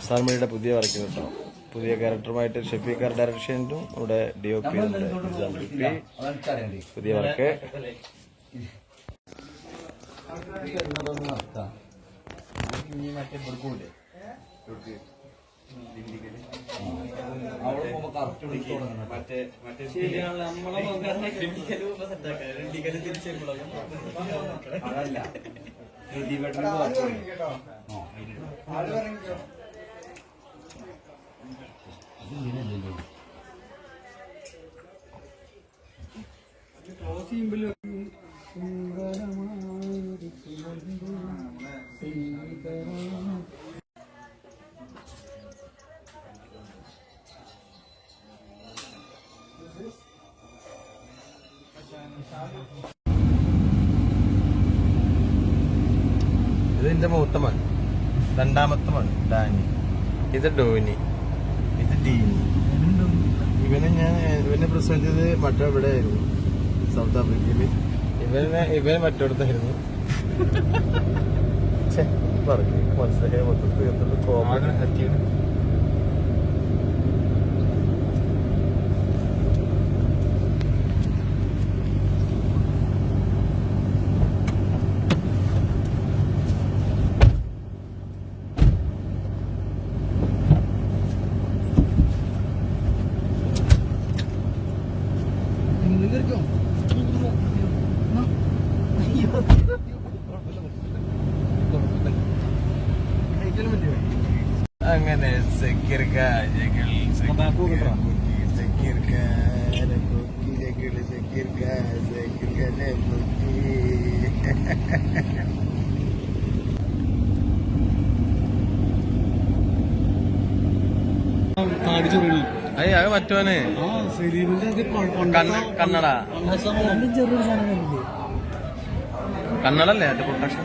സാൽമണിയുടെ പുതിയ വർക്കിംഗ് കേട്ടോ. പുതിയ ക്യാരക്ടറുമായിട്ട് ഷെഫീഖാർ ഡയറക്ഷനും ഇവിടെ ഡി ഒ പി പുതിയ വർക്ക്. അതല്ല ഇത് എന്റെ മൂത്ത മകൻ രണ്ടാമത്തെ മകൻ ഡാനി ഇത് ഡോനി ഇവനെ പ്രസവിച്ചത് മറ്റേ ഇവിടെ ആയിരുന്നു സൗത്ത് ആഫ്രിക്കയിൽ ഇവനെ ഇവന് മറ്റോടത്തായിരുന്നു പറഞ്ഞു മനസ്സിലായ മൊത്തത്തിൽ എന്തൊക്കെ കോമഡി. അയ്യ അത് മറ്റോന് കന്നഡ കന്നഡല്ലേ അത് പ്രൊട്ടക്ഷൻ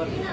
ಬರ್ತೀವಿ